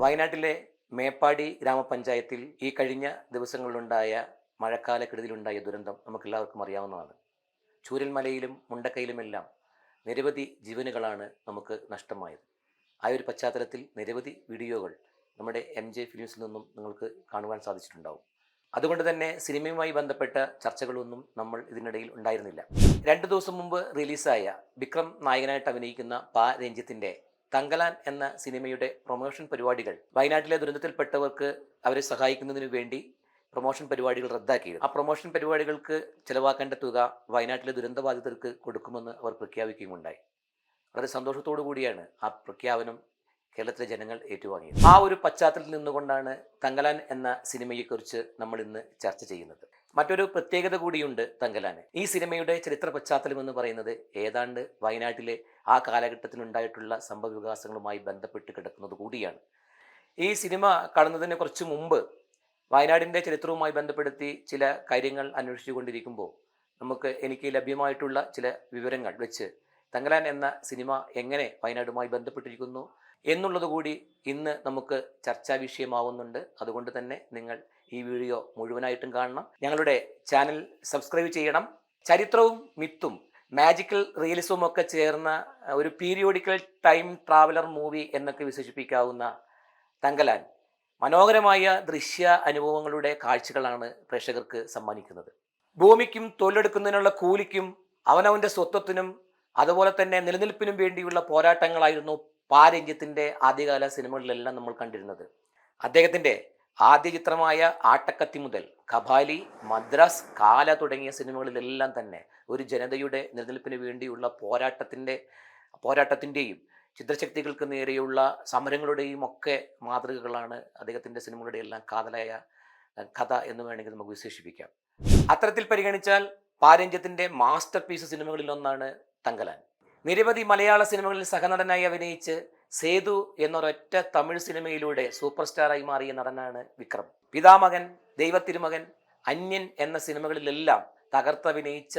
വയനാട്ടിലെ മേപ്പാടി ഗ്രാമപഞ്ചായത്തിൽ ഈ കഴിഞ്ഞ ദിവസങ്ങളിലുണ്ടായ മഴക്കാലക്കെടുതിയിലുണ്ടായ ദുരന്തം നമുക്കെല്ലാവർക്കും അറിയാവുന്നതാണ്. ചൂരൽമലയിലും മുണ്ടക്കയിലുമെല്ലാം നിരവധി ജീവനുകളാണ് നമുക്ക് നഷ്ടമായത്. ആ ഒരു പശ്ചാത്തലത്തിൽ നിരവധി വീഡിയോകൾ നമ്മുടെ എം ജെ ഫിലിംസിൽ നിന്നും നിങ്ങൾക്ക് കാണുവാൻ സാധിച്ചിട്ടുണ്ടാവും. അതുകൊണ്ട് തന്നെ സിനിമയുമായി ബന്ധപ്പെട്ട ചർച്ചകളൊന്നും നമ്മൾ ഇതിനിടയിൽ ഉണ്ടായിരുന്നില്ല. രണ്ടു ദിവസം മുമ്പ് റിലീസായ വിക്രം നായകനായിട്ട് അഭിനയിക്കുന്ന പാ രഞ്ജിത്തിന്റെ തങ്കലാൻ എന്ന സിനിമയുടെ പ്രൊമോഷൻ പരിപാടികൾ വയനാട്ടിലെ ദുരന്തത്തിൽപ്പെട്ടവർക്ക് അവരെ സഹായിക്കുന്നതിന് വേണ്ടി പ്രൊമോഷൻ പരിപാടികൾ റദ്ദാക്കിയിരുന്നു. ആ പ്രൊമോഷൻ പരിപാടികൾക്ക് ചിലവാക്കേണ്ട തുക വയനാട്ടിലെ ദുരന്തബാധിതർക്ക് കൊടുക്കുമെന്ന് അവർ പ്രഖ്യാപിക്കുകയുണ്ടായി വളരെ സന്തോഷത്തോടു കൂടിയാണ് ആ പ്രഖ്യാപനം കേരളത്തിലെ ജനങ്ങൾ ഏറ്റുവാങ്ങിയത്. ആ ഒരു പശ്ചാത്തലത്തിൽ നിന്നുകൊണ്ടാണ് തങ്കലാൻ എന്ന സിനിമയെക്കുറിച്ച് നമ്മൾ ഇന്ന് ചർച്ച ചെയ്യുന്നത്. മറ്റൊരു പ്രത്യേകത കൂടിയുണ്ട് തങ്കലാന്. ഈ സിനിമയുടെ ചരിത്ര പശ്ചാത്തലം എന്ന് പറയുന്നത് ഏതാണ്ട് വയനാട്ടിലെ ആ കാലഘട്ടത്തിലുണ്ടായിട്ടുള്ള സംഭവ വികാസങ്ങളുമായി ബന്ധപ്പെട്ട് കിടക്കുന്നത് കൂടിയാണ്. ഈ സിനിമ കാണുന്നതിന് കുറച്ച് മുമ്പ് വയനാടിന്റെ ചരിത്രവുമായി ബന്ധപ്പെടുത്തി ചില കാര്യങ്ങൾ അന്വേഷിച്ചുകൊണ്ടിരിക്കുമ്പോൾ നമുക്ക് എനിക്ക് ലഭ്യമായിട്ടുള്ള ചില വിവരങ്ങൾ വെച്ച് തങ്കലാൻ എന്ന സിനിമ എങ്ങനെ വയനാടുമായി ബന്ധപ്പെട്ടിരിക്കുന്നു എന്നുള്ളത് കൂടി ഇന്ന് നമുക്ക് ചർച്ചാ വിഷയമാവുന്നുണ്ട്. അതുകൊണ്ട് തന്നെ നിങ്ങൾ ഈ വീഡിയോ മുഴുവനായിട്ടും കാണണം. ഞങ്ങളുടെ ചാനൽ സബ്സ്ക്രൈബ് ചെയ്യണം. ചരിത്രവും മിത്തും മാജിക്കൽ റിയലിസവും ഒക്കെ ചേർന്ന ഒരു പീരിയോഡിക്കൽ ടൈം ട്രാവലർ മൂവി എന്നൊക്കെ വിശേഷിപ്പിക്കാവുന്ന തങ്കലാൻ. മനോഹരമായ ദൃശ്യ അനുഭവങ്ങളുടെ കാഴ്ചകളാണ് പ്രേക്ഷകർക്ക് സമ്മാനിക്കുന്നത്. ഭൂമിക്കും തൊഴിലെടുക്കുന്നതിനുള്ള കൂലിക്കും അവനവന്റെ സ്വത്വത്തിനും അതുപോലെ തന്നെ നിലനിൽപ്പിനും വേണ്ടിയുള്ള പോരാട്ടങ്ങളായിരുന്നു പാരഞ്ജ്യത്തിന്റെ ആദ്യകാല സിനിമകളിലെല്ലാം നമ്മൾ കണ്ടിരുന്നത്. അദ്ദേഹത്തിന്റെ ആദ്യ ചിത്രമായ ആട്ടക്കത്തി മുതൽ കബാലി മദ്രാസ് കാല തുടങ്ങിയ സിനിമകളിലെല്ലാം തന്നെ ഒരു ജനതയുടെ നിലനിൽപ്പിന് വേണ്ടിയുള്ള പോരാട്ടത്തിന്റെ പോരാട്ടത്തിന്റെയും ചിത്രശക്തികൾക്ക് നേരെയുള്ള സമരങ്ങളുടെയും ഒക്കെ മാതൃകകളാണ് അദ്ദേഹത്തിന്റെ സിനിമകളുടെ എല്ലാം കാതലായ കഥ എന്ന് വേണമെങ്കിൽ നമുക്ക് വിശേഷിപ്പിക്കാം. അത്തരത്തിൽ പരിഗണിച്ചാൽ പാരഞ്ജ്യത്തിന്റെ മാസ്റ്റർ പീസ് സിനിമകളിൽ ഒന്നാണ് തങ്കലാൻ നിരവധി മലയാള സിനിമകളിൽ സഹനടനായി അഭിനയിച്ച് സേതു എന്നൊരൊറ്റ തമിഴ് സിനിമയിലൂടെ സൂപ്പർ സ്റ്റാറായി മാറിയ നടനാണ് വിക്രം. പിതാമകൻ ദൈവത്തിരുമകൻ അന്യൻ എന്ന സിനിമകളിലെല്ലാം തകർത്തഭിനയിച്ച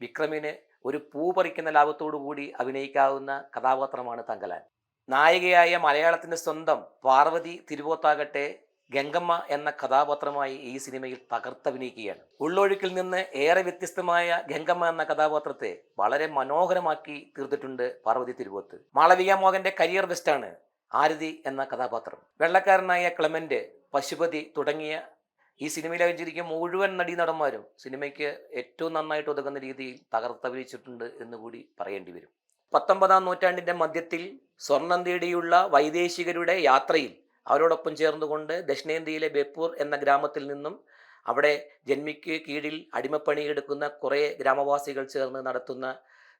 വിക്രമിന് ഒരു പൂ പറിക്കുന്ന ലാഭത്തോടു കൂടി അഭിനയിക്കാവുന്ന കഥാപാത്രമാണ് തങ്കലാൻ നായികയായ മലയാളത്തിന്റെ സ്വന്തം പാർവതി തിരുവോത്താകട്ടെ ഗംഗമ്മ എന്ന കഥാപാത്രമായി ഈ സിനിമയിൽ തകർത്തഭിനയിക്കുകയാണ്. ഉള്ളൊഴുക്കിൽ നിന്ന് ഏറെ വ്യത്യസ്തമായ ഗംഗമ്മ എന്ന കഥാപാത്രത്തെ വളരെ മനോഹരമാക്കി തീർത്തിട്ടുണ്ട് പാർവതി തിരുവോത്ത്. മാളവിക മോഹന്റെ കരിയർ ബെസ്റ്റാണ് ആരതി എന്ന കഥാപാത്രം. വെള്ളക്കാരനായ ക്ലെമന്റ് പശുപതി തുടങ്ങിയ ഈ സിനിമയിൽ അഭിനയിച്ചിരിക്കുന്ന മുഴുവൻ നടീനടന്മാരും സിനിമയ്ക്ക് ഏറ്റവും നന്നായിട്ട് ഒതുങ്ങുന്ന രീതിയിൽ തകർത്തഭിനയിച്ചിട്ടുണ്ട് എന്ന് കൂടി പറയേണ്ടി വരും. പത്തൊമ്പതാം നൂറ്റാണ്ടിന്റെ മധ്യത്തിൽ സ്വർണം തേടിയുള്ള വൈദേശികരുടെ യാത്രയിൽ അവരോടൊപ്പം ചേർന്നുകൊണ്ട് ദക്ഷിണേന്ത്യയിലെ ബേപ്പൂർ എന്ന ഗ്രാമത്തിൽ നിന്നും അവിടെ ജന്മിക്ക് കീഴിൽ അടിമപ്പണിയെടുക്കുന്ന കുറേ ഗ്രാമവാസികൾ ചേർന്ന് നടത്തുന്ന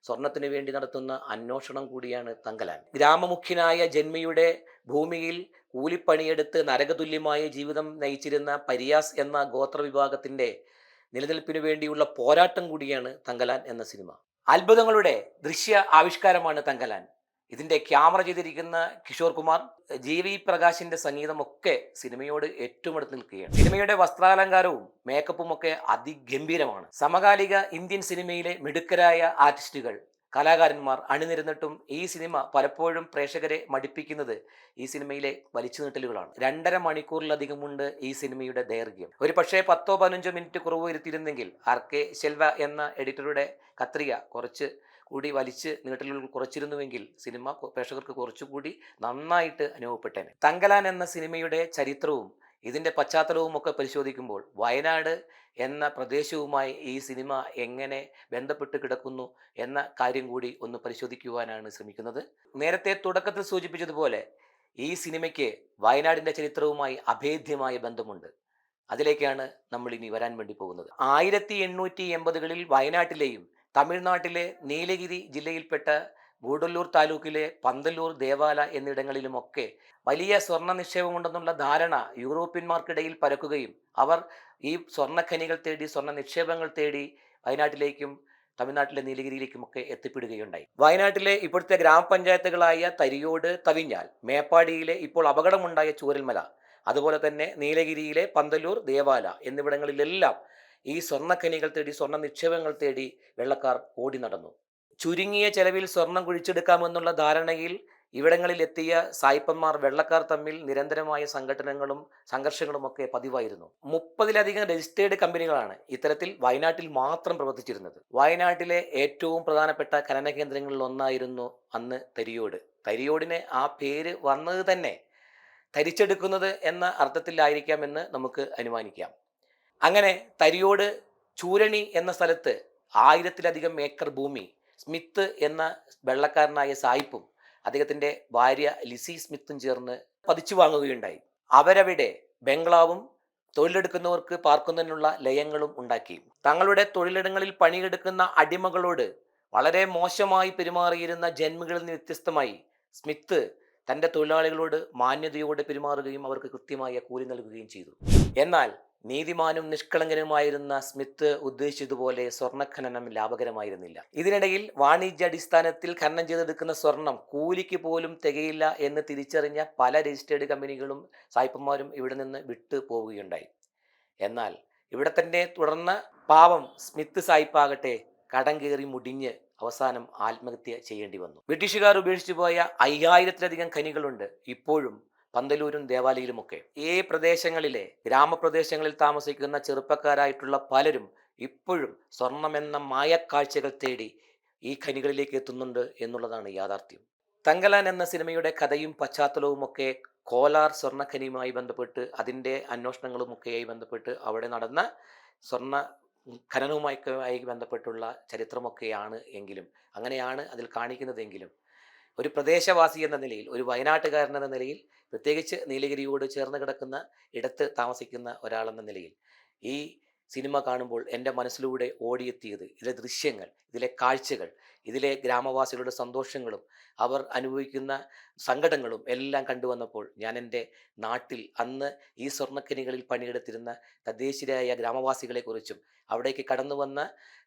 സ്വർണത്തിന് വേണ്ടി നടത്തുന്ന അന്വേഷണം കൂടിയാണ് തങ്കലാൻ. ഗ്രാമമുഖ്യനായ ജന്മിയുടെ ഭൂമിയിൽ കൂലിപ്പണിയെടുത്ത് നരകതുല്യമായ ജീവിതം നയിച്ചിരുന്ന പരിയാസ് എന്ന ഗോത്രവിഭാഗത്തിന്റെ നിലനിൽപ്പിനു വേണ്ടിയുള്ള പോരാട്ടം കൂടിയാണ് തങ്കലാൻ എന്ന സിനിമ. അത്ഭുതങ്ങളുടെ ദൃശ്യ ആവിഷ്കാരമാണ് തങ്കലാൻ. ഇതിന്റെ ക്യാമറ ചെയ്തിരിക്കുന്ന കിഷോർ കുമാർ ജി വി പ്രകാശിന്റെ സംഗീതമൊക്കെ സിനിമയോട് ഏറ്റവും അടുത്ത് നിൽക്കുകയാണ്. സിനിമയുടെ വസ്ത്രാലങ്കാരവും മേക്കപ്പും ഒക്കെ അതിഗംഭീരമാണ്. സമകാലിക ഇന്ത്യൻ സിനിമയിലെ മിടുക്കരായ ആർട്ടിസ്റ്റുകൾ കലാകാരന്മാർ അണിനിരന്നിട്ടും ഈ സിനിമ പലപ്പോഴും പ്രേക്ഷകരെ മടിപ്പിക്കുന്നത് ഈ സിനിമയിലെ വലിച്ചു നീട്ടലുകളാണ് രണ്ടര മണിക്കൂറിലധികമുണ്ട് ഈ സിനിമയുടെ ദൈർഘ്യം. ഒരു പക്ഷേ പത്തോ പതിനഞ്ചോ മിനിറ്റ് കുറവ് വരുത്തിയിരുന്നെങ്കിൽ ആർ കെ ശെൽവ എന്ന എഡിറ്ററുടെ കത്രിക കുറച്ച് കൂടി വലിച്ച് നീട്ടലുകൾ കുറച്ചിരുന്നുവെങ്കിൽ സിനിമ പ്രേക്ഷകർക്ക് കുറച്ചുകൂടി നന്നായിട്ട് അനുഭവപ്പെട്ടേനെ. തങ്കലാൻ എന്ന സിനിമയുടെ ചരിത്രവും ഇതിന്റെ പശ്ചാത്തലവും ഒക്കെ പരിശോധിക്കുമ്പോൾ വയനാട് എന്ന പ്രദേശവുമായി ഈ സിനിമ എങ്ങനെ ബന്ധപ്പെട്ട് കിടക്കുന്നു എന്ന കാര്യം കൂടി ഒന്ന് പരിശോധിക്കുവാനാണ് ശ്രമിക്കുന്നത്. നേരത്തെ തുടക്കത്തിൽ സൂചിപ്പിച്ചതുപോലെ ഈ സിനിമയ്ക്ക് വയനാടിന്റെ ചരിത്രവുമായി അഭേദ്യമായ ബന്ധമുണ്ട്. അതിലേക്കാണ് നമ്മൾ ഇനി വരാൻ വേണ്ടി പോകുന്നത്. ആയിരത്തി എണ്ണൂറ്റി എൺപതുകളിൽ വയനാട്ടിലെയും തമിഴ്നാട്ടിലെ നീലഗിരി ജില്ലയിൽപ്പെട്ട ഗൂഡല്ലൂർ താലൂക്കിലെ പന്തല്ലൂർ ദേവാല എന്നിടങ്ങളിലുമൊക്കെ വലിയ സ്വർണ നിക്ഷേപമുണ്ടെന്നുള്ള ധാരണ യൂറോപ്യന്മാർക്കിടയിൽ പരക്കുകയും അവർ ഈ സ്വർണഖനികൾ തേടി സ്വർണ നിക്ഷേപങ്ങൾ തേടി വയനാട്ടിലേക്കും തമിഴ്നാട്ടിലെ നീലഗിരിയിലേക്കുമൊക്കെ എത്തിപ്പെടുകയുണ്ടായി. വയനാട്ടിലെ ഇപ്പോഴത്തെ ഗ്രാമപഞ്ചായത്തുകളായ തരിയോട് തവിഞ്ഞാൽ മേപ്പാടിയിലെ ഇപ്പോൾ അപകടമുണ്ടായ ചൂരൽമല അതുപോലെ തന്നെ നീലഗിരിയിലെ പന്തല്ലൂർ ദേവാല എന്നിവിടങ്ങളിലെല്ലാം ഈ സ്വർണക്കനികൾ തേടി സ്വർണ നിക്ഷേപങ്ങൾ തേടി വെള്ളക്കാർ ഓടി നടന്നു. ചുരുങ്ങിയ ചെലവിൽ സ്വർണം കുഴിച്ചെടുക്കാമെന്നുള്ള ധാരണയിൽ ഇവിടങ്ങളിൽ എത്തിയ സായിപ്പന്മാർ വെള്ളക്കാർ തമ്മിൽ നിരന്തരമായ സംഘടനകളും സംഘർഷങ്ങളും ഒക്കെ പതിവായിരുന്നു. മുപ്പതിലധികം രജിസ്റ്റേർഡ് കമ്പനികളാണ് ഇത്തരത്തിൽ വയനാട്ടിൽ മാത്രം പ്രവർത്തിച്ചിരുന്നത്. വയനാട്ടിലെ ഏറ്റവും പ്രധാനപ്പെട്ട ഖനന കേന്ദ്രങ്ങളിൽ ഒന്നായിരുന്നു അന്ന് തരിയോട്. തരിയോടിന് ആ പേര് വന്നത് തന്നെ തരിച്ചെടുക്കുന്നത് എന്ന അർത്ഥത്തിലായിരിക്കാം എന്ന് നമുക്ക് അനുമാനിക്കാം. അങ്ങനെ തരിയോട് ചൂരണി എന്ന സ്ഥലത്ത് ആയിരത്തിലധികം ഏക്കർ ഭൂമി സ്മിത്ത് എന്ന വെള്ളക്കാരനായ സായിപ്പും അദ്ദേഹത്തിന്റെ ഭാര്യ ലിസി സ്മിത്തും ചേർന്ന് പതിച്ചു വാങ്ങുകയുണ്ടായി. അവരവിടെ ബംഗ്ലാവും തൊഴിലെടുക്കുന്നവർക്ക് പാർക്കുന്നതിനുള്ള ലയങ്ങളും ഉണ്ടാക്കി. തങ്ങളുടെ തൊഴിലിടങ്ങളിൽ പണിയെടുക്കുന്ന അടിമകളോട് വളരെ മോശമായി പെരുമാറിയിരുന്ന ജന്മികളിൽ നിന്ന് വ്യത്യസ്തമായി സ്മിത്ത് തന്റെ തൊഴിലാളികളോട് മാന്യതയോടെ പെരുമാറുകയും അവർക്ക് കൃത്യമായ കൂലി നൽകുകയും ചെയ്തു. എന്നാൽ നീതിമാനും നിഷ്കളങ്കനുമായിരുന്ന സ്മിത്ത് ഉദ്ദേശിച്ചതുപോലെ സ്വർണഖനനം ലാഭകരമായിരുന്നില്ല. ഇതിനിടയിൽ വാണിജ്യാടിസ്ഥാനത്തിൽ ഖനനം ചെയ്തെടുക്കുന്ന സ്വർണം കൂലിക്ക് പോലും തികയില്ല എന്ന് തിരിച്ചറിഞ്ഞ പല രജിസ്റ്റേർഡ് കമ്പനികളും സായിപ്പന്മാരും ഇവിടെ നിന്ന് വിട്ടു പോവുകയുണ്ടായി. എന്നാൽ ഇവിടെ തന്നെ തുടർന്ന പാവം സ്മിത്ത് സായിപ്പാകട്ടെ കടം കയറി മുടിഞ്ഞ് അവസാനം ആത്മഹത്യ ചെയ്യേണ്ടി വന്നു. ബ്രിട്ടീഷുകാർ ഉപേക്ഷിച്ചു പോയ അയ്യായിരത്തിലധികം ഖനികളുണ്ട്. ഇപ്പോഴും പന്തലൂരും ദേവാലയിലുമൊക്കെ. ഈ പ്രദേശങ്ങളിലെ ഗ്രാമപ്രദേശങ്ങളിൽ താമസിക്കുന്ന ചെറുപ്പക്കാരായിട്ടുള്ള പലരും ഇപ്പോഴും സ്വർണമെന്ന മായക്കാഴ്ചകൾ തേടി ഈ ഖനികളിലേക്ക് എത്തുന്നുണ്ട് എന്നുള്ളതാണ് യാഥാർത്ഥ്യം. തങ്കലാൻ എന്ന സിനിമയുടെ കഥയും പശ്ചാത്തലവുമൊക്കെ കോലാർ സ്വർണഖനിയുമായി ബന്ധപ്പെട്ട് അതിന്റെ അന്വേഷണങ്ങളുമൊക്കെയായി ബന്ധപ്പെട്ട് അവിടെ നടന്ന സ്വർണ ഖനനവുമായി ബന്ധപ്പെട്ടുള്ള ചരിത്രമൊക്കെയാണ് എങ്കിലും അങ്ങനെയാണ് അതിൽ കാണിക്കുന്നതെങ്കിലും ഒരു പ്രദേശവാസി എന്ന നിലയിൽ ഒരു വയനാട്ടുകാരൻ എന്ന നിലയിൽ പ്രത്യേകിച്ച് നീലഗിരിയോട് ചേർന്ന് കിടക്കുന്ന ഇടത്ത് താമസിക്കുന്ന ഒരാളെന്ന നിലയിൽ ഈ സിനിമ കാണുമ്പോൾ എന്റെ മനസ്സിലൂടെ ഓടിയെത്തിയത് ഇതിലെ ദൃശ്യങ്ങൾ ഇതിലെ കാഴ്ചകൾ ഇതിലെ ഗ്രാമവാസികളുടെ സന്തോഷങ്ങളും അവർ അനുഭവിക്കുന്ന സങ്കടങ്ങളും എല്ലാം കണ്ടുവന്നപ്പോൾ ഞാൻ എന്റെ നാട്ടിൽ അന്ന് ഈ സ്വർണക്കനികളിൽ പണിയെടുത്തിരുന്ന തദ്ദേശീയരായ ഗ്രാമവാസികളെക്കുറിച്ചും അവിടേക്ക് കടന്നു വന്ന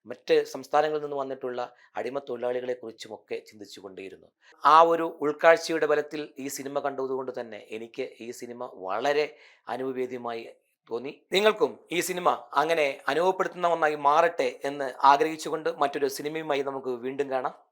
മറ്റ് സംസ്ഥാനങ്ങളിൽ നിന്ന് വന്നിട്ടുള്ള അടിമ തൊഴിലാളികളെക്കുറിച്ചുമൊക്കെ ചിന്തിച്ചു കൊണ്ടേയിരുന്നു ആ ഒരു ഉൾക്കാഴ്ചയുടെ ബലത്തിൽ ഈ സിനിമ കണ്ടതുകൊണ്ട് തന്നെ എനിക്ക് ഈ സിനിമ വളരെ അനുഭവേദ്യമായി തോന്നി. നിങ്ങൾക്കും ഈ സിനിമ അങ്ങനെ അനുഭവപ്പെടുത്തുന്ന ഒന്നായി മാറട്ടെ എന്ന് ആഗ്രഹിച്ചുകൊണ്ട് മറ്റൊരു സിനിമയുമായി നമുക്ക് വീണ്ടും കാണാം.